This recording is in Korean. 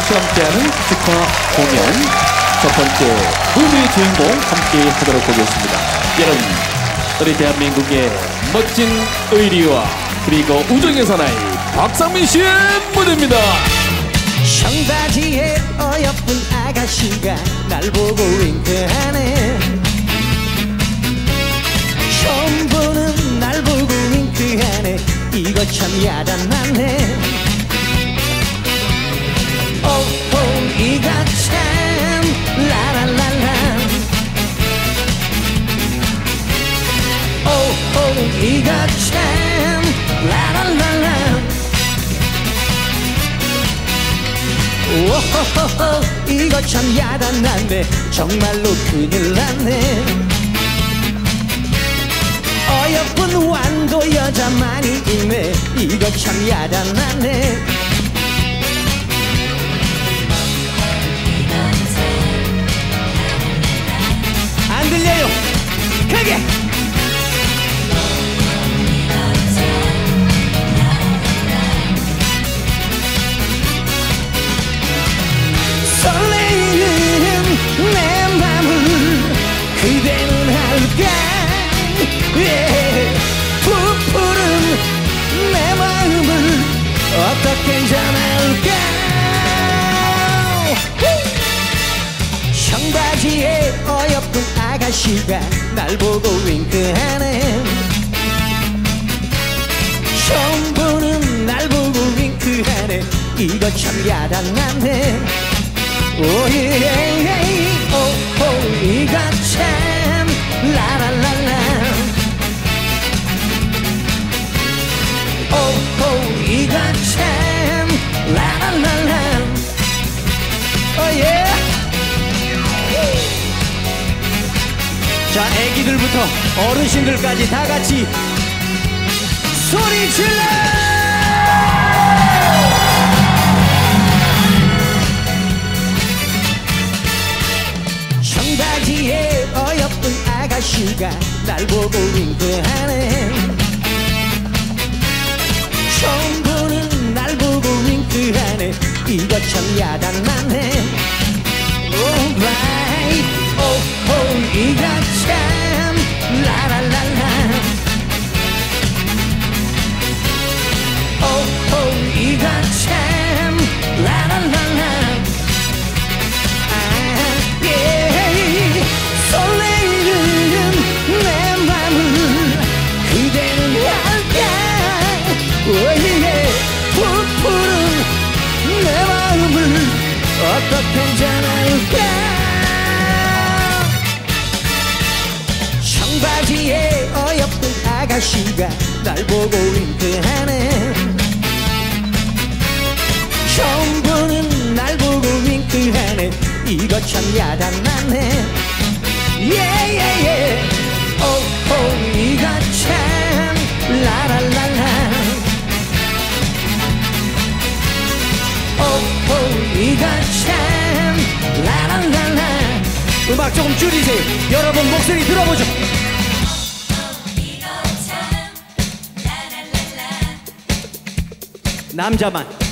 씨와 함께하는 축하 공연 첫 번째 무대의 주인공 함께 하도록 하겠습니다. 여러분, 우리 대한민국의 멋진 의리와 그리고 우정의 사나이 박상민 씨의 무대입니다. 청바지에 어여쁜 아가씨가 날 보고 윙크하네 처음 보는 날 보고 윙크하네 이거 참 야단났네 오호 이거 참 라라라라 오호호호 이거 참 야단났네 정말로 큰일 났네. 어여쁜 완도 여자 많이 있네. 이거 참 야단났네 아가씨가 날 보고 윙크하네. 처음 보는 날 보고 윙크하네. 이거 참 야단났네 오예 자 애기들부터 어르신들까지 다 같이 소리 질러! 청바지에 어여쁜 아가씨가 날 보고 윙크하 아가씨가 날 보고 윙크하네. 보는 날 보고 윙크하네. 이거 참 야단났네. 예예예 오호 이거 참 라라라라. 오호 이거 참 라라라라. 음악 조금 줄이세요. 여러분 목소리 들어보죠 남자만